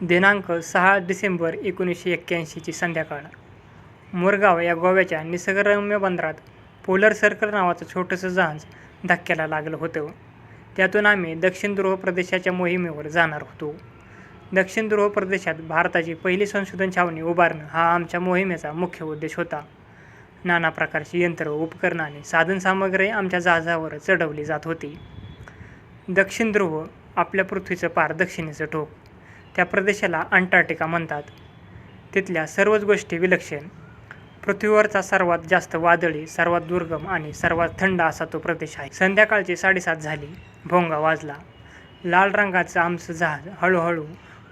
दिनांक सहा डिसेंबर एकोणीसशे एक्क्याऐंशीची संध्याकाळ. मुरगाव या गोव्याच्या निसर्गरम्य बंदरात पोलर सर्कल नावाचं छोटंसं जहाज धक्क्याला लागलं होतं. त्यातून आम्ही दक्षिण ध्रुव प्रदेशाच्या मोहिमेवर जाणार होतो. दक्षिण ध्रुव प्रदेशात भारताची पहिली संशोधन छावणी उभारणं हा आमच्या मोहिमेचा मुख्य उद्देश होता. नाना प्रकारची यंत्र उपकरणं आणि साधनसामग्री आमच्या जहाजावर चढवली जात होती. दक्षिण ध्रुव आपल्या पृथ्वीचं पार दक्षिणेचं टोक त्या प्रदेशाला अंटार्क्टिका म्हणतात. तिथल्या सर्वच गोष्टी विलक्षण. पृथ्वीवरचा सर्वात जास्त वादळी सर्वात दुर्गम आणि सर्वात थंड असा तो प्रदेश आहे. संध्याकाळची साडेसात झाली. भोंगा वाजला. लाल रंगाचं आमचं जहाज हळूहळू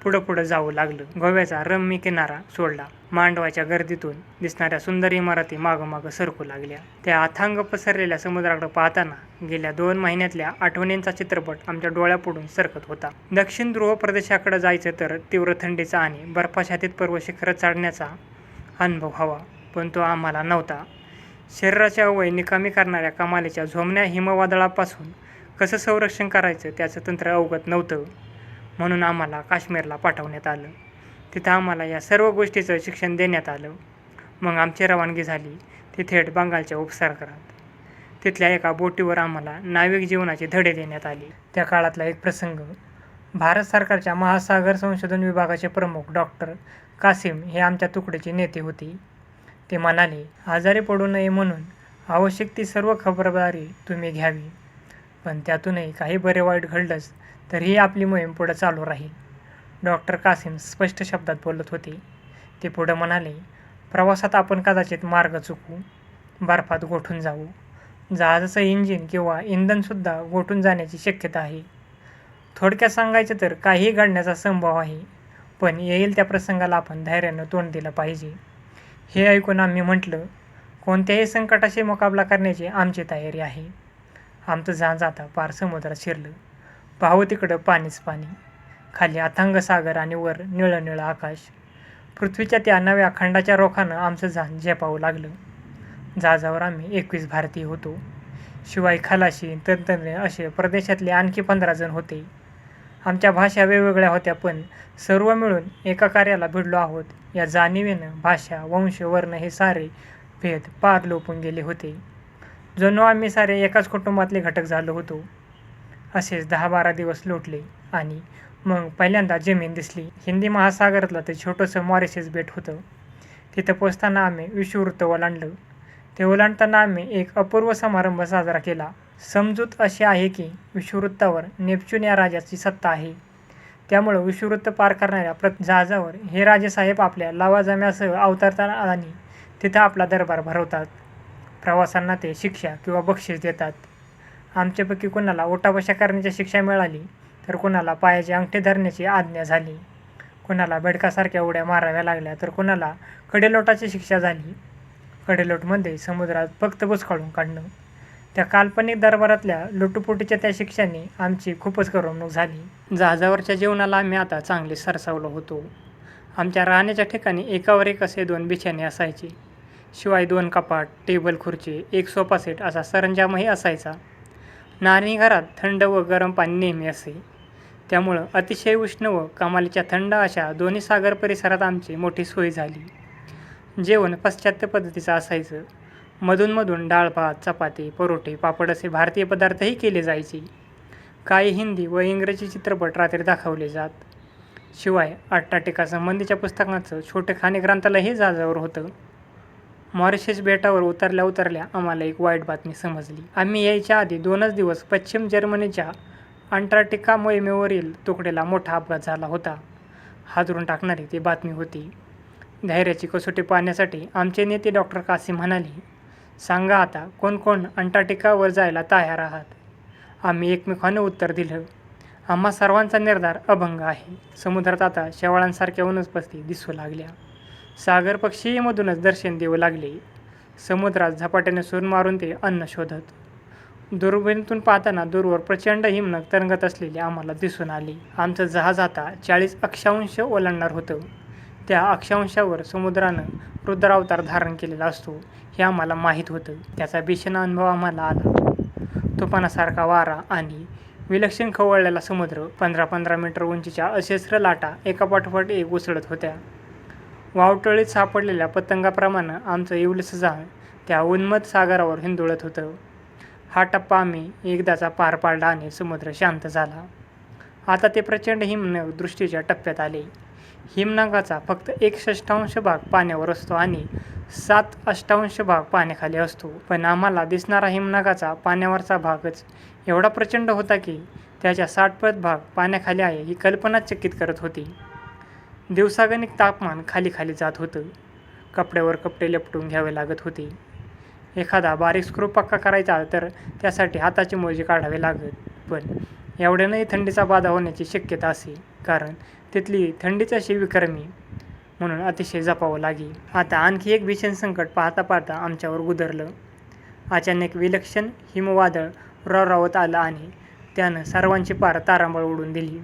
पुढं पुढं जाऊ लागलं. गोव्याचा रम्य किनारा सोडला. मांडवाच्या गर्दीतून दिसणाऱ्या सुंदर इमारती मागं मागं सरकू लागल्या. त्या अथांग पसरलेल्या समुद्राकडे पाहताना गेल्या दोन महिन्यातल्या आठवणींचा चित्रपट आमच्या डोळ्यापुढून सरकत होता. दक्षिण ध्रुव प्रदेशाकडे जायचं तर तीव्र थंडीचा आणि बर्फाशातीत पर्व शिखर चढण्याचा अनुभव हवा पण तो आम्हाला नव्हता. शरीराच्या वय निकामी करणाऱ्या कमालीच्या झोमण्या हिमवादळापासून कसं संरक्षण करायचं त्याचं तंत्र अवगत नव्हतं. म्हणून आम्हाला काश्मीरला पाठवण्यात आलं. तिथं आम्हाला या सर्व गोष्टीचं शिक्षण देण्यात आलं. मग आमची रवानगी झाली. ती थेट बंगालच्या उपसागरात तिथल्या एका बोटीवर आम्हाला नाविक जीवनाचे धडे देण्यात आले. त्या काळातला एक प्रसंग. भारत सरकारच्या महासागर संशोधन विभागाचे प्रमुख डॉक्टर कासिम हे आमच्या तुकडीचे नेते होते. ते म्हणाले आजारी पडू नये म्हणून आवश्यक ती सर्व खबरदारी तुम्ही घ्यावी. पण त्यातूनही काही बरे वाईट घडलंच तर ही आपली मोहीम पुढं चालू राहील. डॉक्टर कासिम स्पष्ट शब्दात बोलत होते. ते पुढं म्हणाले प्रवासात आपण कदाचित मार्ग चुकू बर्फात गोठून जाऊ. जहाजाचं इंजिन किंवा इंधनसुद्धा गोठून जाण्याची शक्यता आहे. थोडक्यात सांगायचं तर काहीही घडण्याचा संभव आहे पण येईल त्या प्रसंगाला आपण धैर्यानं तोंड दिलं पाहिजे. हे ऐकून आम्ही म्हटलं कोणत्याही संकटाशी मुकाबला करण्याची आमची तयारी आहे. आमचं जहाज आता पार समुद्रात शिरलं. पाहू तिकडं पाणीच पाणी. खाली अथांग सागर आणि वर निळं निळं आकाश. पृथ्वीच्या त्या नव्या खंडाच्या रोखानं आमचं झान झेपावं लागलं. जहाजावर आम्ही एकवीस भारतीय होतो. शिवाय खलाशी तंत्रज्ञ असे प्रदेशातले आणखी पंधरा जण होते. आमच्या भाषा वेगवेगळ्या होत्या पण सर्व मिळून एका कार्याला भिडलो आहोत. या जाणीवेनं भाषा वंश वर्ण हे सारे भेद पार लोपून गेले होते. जणू आम्ही सारे एकाच कुटुंबातले घटक झालो होतो. असेच दहा बारा दिवस लोटले आणि मग पहिल्यांदा जमीन दिसली. हिंदी महासागरातलं ते छोटंसं मॉरिशस बेट होतं. तिथं पोचताना आम्ही विषुववृत्त ओलांडलं. ते ओलांडताना आम्ही एक अपूर्व समारंभ साजरा केला. समजूत अशी आहे की विषुववृत्तावर नेपच्यून या राजाची सत्ता आहे. त्यामुळं विषुववृत्त पार करणाऱ्या प्र जहाजावर हे राजेसाहेब आपल्या लवाजम्यासह अवतरतात आणि तिथं आपला दरबार भरवतात. प्रवासांना ते शिक्षा किंवा बक्षीस देतात. आमच्यापैकी कोणाला ओटाबशा करण्याची शिक्षा मिळाली तर कोणाला पायाचे अंगठी धरण्याची आज्ञा झाली. कोणाला बेडकासारख्या उड्या माराव्या लागल्या तर कोणाला कडेलोटाची शिक्षा झाली. कडेलोटमध्ये समुद्रात फक्त बुचकाळून काढणं. त्या काल्पनिक दरबारातल्या लुटुपुटीच्या त्या शिक्षाने आमची खूपच करमणूक झाली. जहाजावरच्या जीवनाला आम्ही आता चांगले सरसावलो होतो. आमच्या राहण्याच्या ठिकाणी एकावर एक असे दोन बिछाने असायचे. शिवाय दोन कपाट टेबल खुर्ची एक सोफा सेट असा सरंजामही असायचा. नाणी घरात थंड व गरम पाणी नेहमी असे. त्यामुळं अतिशय उष्ण व कमालीच्या थंड अशा दोन्ही सागर परिसरात आमची मोठी सोय झाली. जेवण पाश्चात्य पद्धतीचं असायचं. मधूनमधून डाळ भात चपाती परोठे पापड असे भारतीय पदार्थही केले जायचे. काही हिंदी व इंग्रजी चित्रपट रात्री दाखवले जात. शिवाय अंटार्क्टिका संबंधीच्या छोटे खाणे ग्रंथालयही जाजावर होतं. मॉरिशस बेटावर उतरल्या उतरल्या आम्हाला एक वाईट बातमी समजली. आम्ही यायच्या आधी दोनच दिवस पश्चिम जर्मनीच्या अंटार्क्टिका मोहिमेवरील तुकडेला मोठा अपघात झाला होता. हादरून टाकणारी ती बातमी होती. धैर्याची कसोटी पाहण्यासाठी आमचे नेते डॉक्टर कासिम म्हणाले सांगा आता कोण कोण अंटार्क्टिकावर जायला तयार आहात? आम्ही एकमेकानं उत्तर दिलं आम्हा सर्वांचा निर्धार अभंग आहे. समुद्रात आता शेवाळांसारख्या वनस्पती दिसू लागल्या. सागर पक्षीमधूनच दर्शन देऊ लागले. समुद्रात झपाट्याने सूर मारून ते अन्न शोधत. दुर्बिणीतून पाहताना दूरवर प्रचंड हिमनग तरंगत असलेले आम्हाला दिसून आले. आमचं जहाज आता चाळीस अक्षांश ओलांडणार होतं. त्या अक्षांशावर समुद्रानं रुद्रावतार धारण केलेला असतो हे आम्हाला माहीत होतं. त्याचा भीषण अनुभव आम्हाला आला. तुफानासारखा वारा आणि विलक्षण खवळलेला समुद्र पंधरा पंधरा मीटर उंचीच्या अशस्त्र लाटा एकापाठोपाठ एक उसळत होत्या. वावटळीत सापडलेल्या पतंगाप्रमाणे आमचं इवलस जहाज त्या उन्मत सागरावर हिंदुळत होतं. हा टप्पा आम्ही एकदाचा पार पाडला आणि समुद्र शांत झाला. आता ते प्रचंड हिमनग दृष्टीच्या टप्प्यात आले. हिमनगाचा फक्त एक षष्ठांश भाग पाण्यावर असतो आणि सात अष्टांश भाग पाण्याखाली असतो. पण आम्हाला दिसणारा हिमनगाचा पाण्यावरचा भागच एवढा प्रचंड होता की त्याच्या साठपत भाग पाण्याखाली आहे ही कल्पना चकित करत होती. दिवसागणिक तापमान खाली खाली जात होतं. कपड्यावर कपडे लपटून घ्यावे लागत होते. एखादा बारीक स्क्रू पक्का करायचा तर त्यासाठी हाताची मोजे काढावे लागत. पण एवढ्यानंही थंडीचा बाधा होण्याची शक्यता असे. कारण तिथली थंडीचा अशी विक्रमी म्हणून अतिशय जपावं लागे. आता आणखी एक भीषण संकट पाहता पाहता आमच्यावर गुदरलं अचानक विलक्षण हिमवादळ रोरावत आलं आणि त्यानं सर्वांची पार तारांबळ उडून दिली.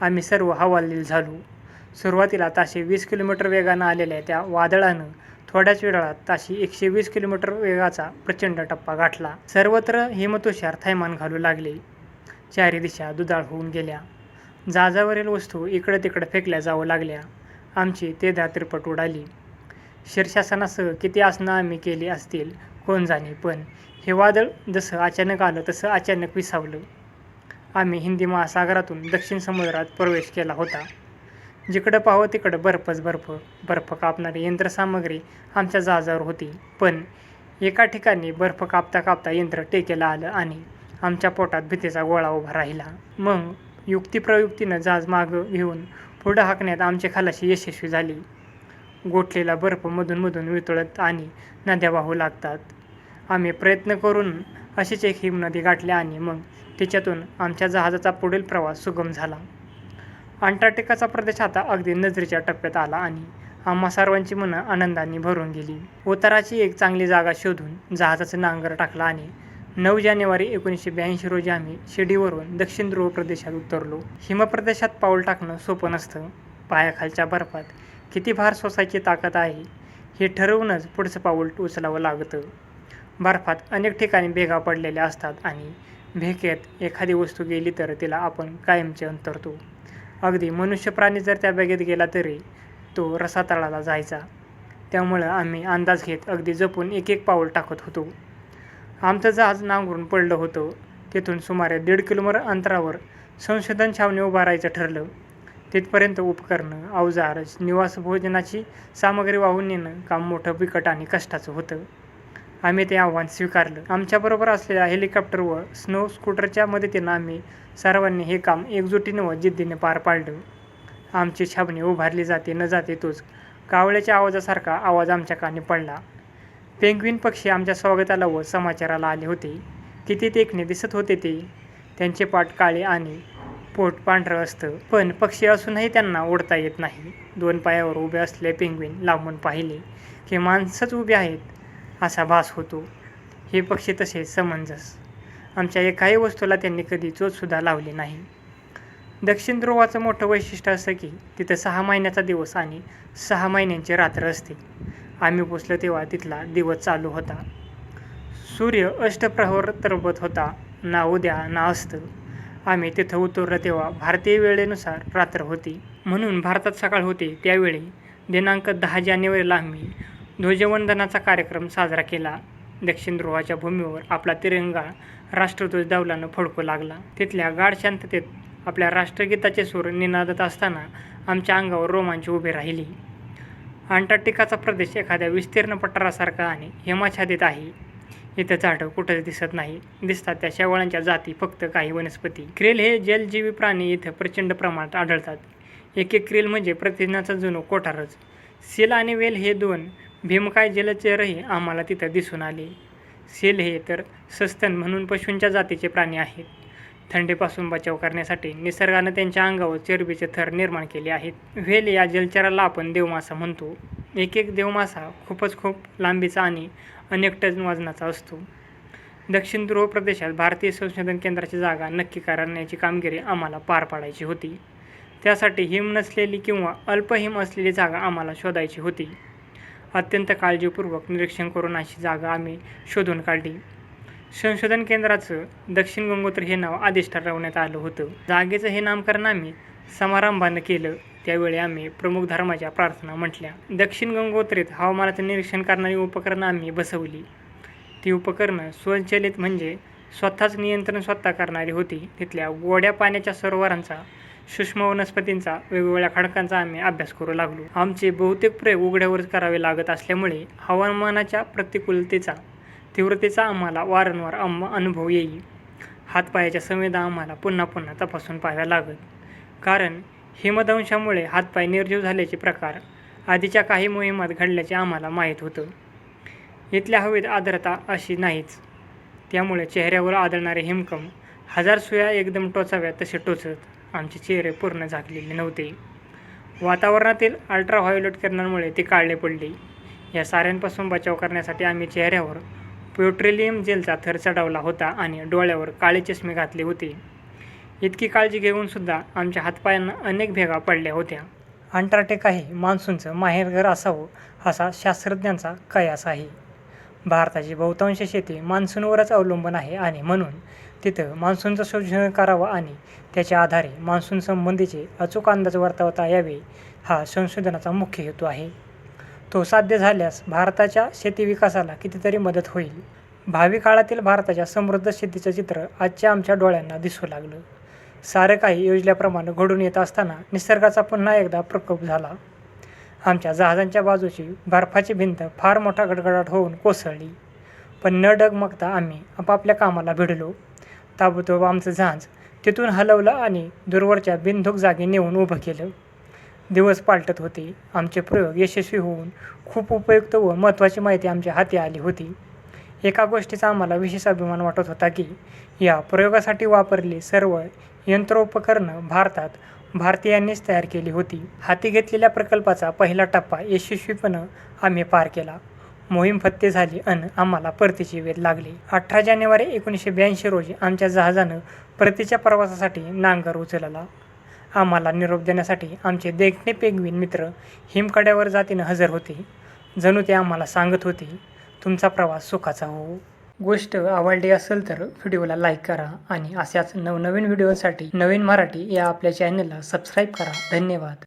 आम्ही सर्व हवालदिल झालो. सुरुवातीला ताशी वीस किलोमीटर वेगानं आलेल्या त्या वादळानं थोड्याच वेळात ताशी एकशे वीस किलोमीटर वेगाचा प्रचंड टप्पा गाठला. सर्वत्र हिमतुषार थैमान घालू लागले. चारी दिशा दुधाळ होऊन गेल्या. जहाजावरील वस्तू इकडं तिकडं फेकल्या जाऊ लागल्या. आमची ते तिरपट उडाली. शीर्षासनासह किती आसनं आम्ही केली असतील? कोण जाणे पण. हे वादळ जसं अचानक आलं तसं अचानक विसावलं. आम्ही हिंदी महासागरातून दक्षिण समुद्रात प्रवेश केला होता. जिकडं पाहावं तिकडं बर्फच बर्फ बर्फ कापणारी यंत्रसामग्री आमच्या जहाजावर होती. पण एका ठिकाणी बर्फ कापता कापता यंत्र टेकेला आलं आणि आमच्या पोटात भीतीचा गोळा उभा राहिला. मग युक्तिप्रयुक्तीनं जहाज मागं घेऊन पुढं हाकण्यात आमची खालाशी यशस्वी झाली. गोठलेला बर्फ मधून वितळत आणि नद्या वाहू लागतात. आम्ही प्रयत्न करून अशीच एक हिमनदी गाठली आणि मग तिच्यातून आमच्या जहाजाचा पुढील प्रवास सुगम झाला. अंटार्क्टिकाचा प्रदेश आता अगदी नजरेच्या टप्प्यात आला आणि आम्हा सर्वांची मनं आनंदाने भरून गेली. उताराची एक चांगली जागा शोधून जहाजाचं नांगर टाकला आणि नऊ जानेवारी एकोणीसशे ब्याऐंशी रोजी आम्ही शिडीवरून दक्षिण ध्रुव प्रदेशात उतरलो. हिमप्रदेशात पाऊल टाकणं सोपं नसतं. पायाखालच्या बर्फात किती भार सोसायची ताकद आहे हे ठरवूनच पुढचं पाऊल उचलावं लागतं. बर्फात अनेक ठिकाणी भेगा पडलेल्या असतात आणि भेकेत एखादी वस्तू गेली तर तिला आपण कायमचे अंतरतो. अगदी मनुष्य प्राणी जर त्या बॅगेत गेला तरी तो रसातळाला जायचा. त्यामुळं आम्ही अंदाज घेत अगदी जपून एक एक पाऊल टाकत होतो. आमचं जहाज नांगरून पडलं होतं. तिथून सुमारे दीड किलोमीटर अंतरावर संशोधन छावणी उभारायचं ठरलं. तिथपर्यंत उपकरणं अवजार निवास भोजनाची सामग्री वाहून नेणं काम मोठं बिकट आणि कष्टाचं होतं. आम्ही ते आव्हान स्वीकारलं. आमच्याबरोबर असलेल्या हेलिकॉप्टर व स्नो स्कूटरच्या मदतीनं आम्ही सर्वांनी हे काम एकजुटीनं व जिद्दीने पार पाडलं. आमची छावणी उभारली जाते न जाते तोच कावळ्याच्या आवाजासारखा आवाज आमच्या कानी पडला. पेंग्विन पक्षी आमच्या स्वागताला व समाचाराला आले होते. किती देखणे दिसत होते ते? त्यांचे पाठ काळे आणि पोट पांढरं असतं. पण पक्षी असूनही त्यांना ओढता येत नाही. दोन पायावर उभे असले पेंग्विन लांबून पाहिले की माणसंच उभे आहेत. असा भास होतो. हे पक्षी तसे समंजस. आमच्या एकाही वस्तूला त्यांनी कधी चोचसुद्धा लावली नाही. दक्षिण ध्रुवाचं मोठं वैशिष्ट्य असं की तिथं सहा महिन्याचा दिवस आणि सहा महिन्यांची रात्र असते. आम्ही पोचलो तेव्हा तिथला दिवस चालू होता. सूर्य अष्टप्रहर तरबत होता. ना उद्या ना असतं. आम्ही तिथं उतरलं तेव्हा भारतीय वेळेनुसार रात्र होती. म्हणून भारतात सकाळ होते त्यावेळी. दिनांक दहा जानेवारीला आम्ही ध्वजवंदनाचा कार्यक्रम साजरा केला. दक्षिण ध्रुवाच्या भूमीवर आपला तिरंगा राष्ट्रध्वज दावलानं फडकू लागला. तिथल्या गाढ शांततेत आपल्या राष्ट्रगीताचे सूर निनादत असताना आमच्या अंगावर रोमांच उभे राहिली. अंटार्क्टिकाचा प्रदेश एखाद्या विस्तीर्ण पठारासारखा आणि हिमाच्छादित आहे. इथं झाडं कुठंच दिसत नाही. दिसतात त्या शेवाळांच्या जाती फक्त काही वनस्पती. क्रिल हे जलजीवी प्राणी इथं प्रचंड प्रमाणात आढळतात. एक एक क्रिल म्हणजे प्रतिज्ञाचा जुनो कोठारच. सील आणि वेल हे दोन भीमकाय जलचरही आम्हाला तिथं दिसून आले. सील हे तर सस्तन म्हणून पशूंच्या जातीचे प्राणी आहेत. थंडीपासून बचाव करण्यासाठी निसर्गानं त्यांच्या अंगावर चरबीचे थर निर्माण केले आहेत. व्हेल या जलचराला आपण देवमासा म्हणतो. एक एक देवमासा खूपच खूप लांबीचा आणि अनेक टन वजनाचा असतो. दक्षिण ध्रुव प्रदेशात भारतीय संशोधन केंद्राची जागा नक्की करण्याची कामगिरी आम्हाला पार पाडायची होती. त्यासाठी हिम नसलेली किंवा अल्पहिम असलेली जागा आम्हाला शोधायची होती. अत्यंत काळजीपूर्वक निरीक्षण करून अशी जागा आम्ही शोधून काढली. संशोधन केंद्राचं दक्षिण गंगोत्री हे नाव आदेश ठरवण्यात आलं होतं. जागेचं हे नामकरण आम्ही समारंभानं केलं. त्यावेळी आम्ही प्रमुख धर्माच्या प्रार्थना म्हटल्या. दक्षिण गंगोत्रीत हवामानाचं निरीक्षण करणारी उपकरणं आम्ही बसवली. ती उपकरणं स्वयंचलित म्हणजे स्वतःच नियंत्रण स्वतः करणारी होती. तिथल्या गोड्या पाण्याच्या सरोवरांचा सूक्ष्म वनस्पतींचा वेगवेगळ्या खडकांचा आम्ही अभ्यास करू लागलो. आमचे बहुतेक प्रयोग उघड्यावरच करावे लागत असल्यामुळे हवामानाच्या प्रतिकूलतेचा तीव्रतेचा आम्हाला वारंवार आम अनुभव येईल. हातपायाच्या संवेदा आम्हाला पुन्हा पुन्हा तपासून पाहाव्या लागत. कारण हिमदंशामुळे हातपाय निर्जीव झाल्याचे प्रकार आधीच्या काही मोहिमात घडल्याचे आम्हाला माहीत होतं. इथल्या हवेत आर्द्रता अशी नाहीच. त्यामुळे चेहऱ्यावर आढळणारे हिमकम हजार सुया एकदम टोचाव्या तसे टोचत आमचे चेहरे पूर्ण झाकलेले नव्हते. वातावरणातील अल्ट्राव्हायोलेट किरणांमुळे ते काळले पडले. या साऱ्यांपासून बचाव करण्यासाठी आम्ही चेहऱ्यावर पेट्रोलियम जेलचा थर चढवला होता आणि डोळ्यावर काळे चष्मे घातले होते. इतकी काळजी घेऊनसुद्धा आमच्या हातपायांना अनेक भेगा पडल्या होत्या. अंटार्क्टिका हे मान्सूनचं माहेरघर असावं असा शास्त्रज्ञांचा कयास आहे. भारताची बहुतांश शेती मान्सूनवरच अवलंबून आहे आणि म्हणून तिथं मान्सूनचं शोषण करावं आणि त्याच्या आधारे मान्सून संबंधीचे अचूक अंदाज वर्तवता यावे हा संशोधनाचा मुख्य हेतू आहे. तो साध्य झाल्यास भारताच्या शेती विकासाला कितीतरी मदत होईल. भावी काळातील भारताच्या समृद्ध शेतीचं चित्र आजच्या आमच्या डोळ्यांना दिसू लागलं. सारं काही योजल्याप्रमाणे घडून येत असताना निसर्गाचा पुन्हा एकदा प्रकोप झाला. आमच्या जहाजांच्या बाजूची बर्फाची भिंत फार मोठा गडगडाट होऊन कोसळली. पण न डगमगता आम्ही आपापल्या कामाला भिडलो. ताबडतोब आमचं जहाज तिथून हलवलं आणि दूरवरच्या बिनधुक जागी नेऊन उभं केलं. दिवस पालटत होते. आमचे प्रयोग यशस्वी होऊन खूप उपयुक्त व महत्त्वाची माहिती आमच्या हाती आली होती. एका गोष्टीचा आम्हाला विशेष अभिमान वाटत होता की या प्रयोगासाठी वापरली सर्व यंत्रोपकरणं भारतात भारतीयांनीच तयार केली होती. हाती घेतलेल्या प्रकल्पाचा पहिला टप्पा यशस्वीपणं आम्ही पार केला. मोहीम फत्ते झाली अन आम्हाला परतीची वेध लागली. अठरा जानेवारी एकोणीसशे ब्याऐंशी रोजी आमच्या जहाजानं परतीच्या प्रवासासाठी नांगर उचलला. आम्हाला निरोप देण्यासाठी आमचे देखणे पेगवीन मित्र हिमकड्यावर जातीनं हजर होते. जणू ते आम्हाला सांगत होते तुमचा प्रवास सुखाचा हो. गोष्ट आवडली असेल तर व्हिडिओला लाईक करा आणि अशाच नवनवीन व्हिडिओसाठी नवीन मराठी या आपल्या चॅनलला सबस्क्राईब करा. धन्यवाद.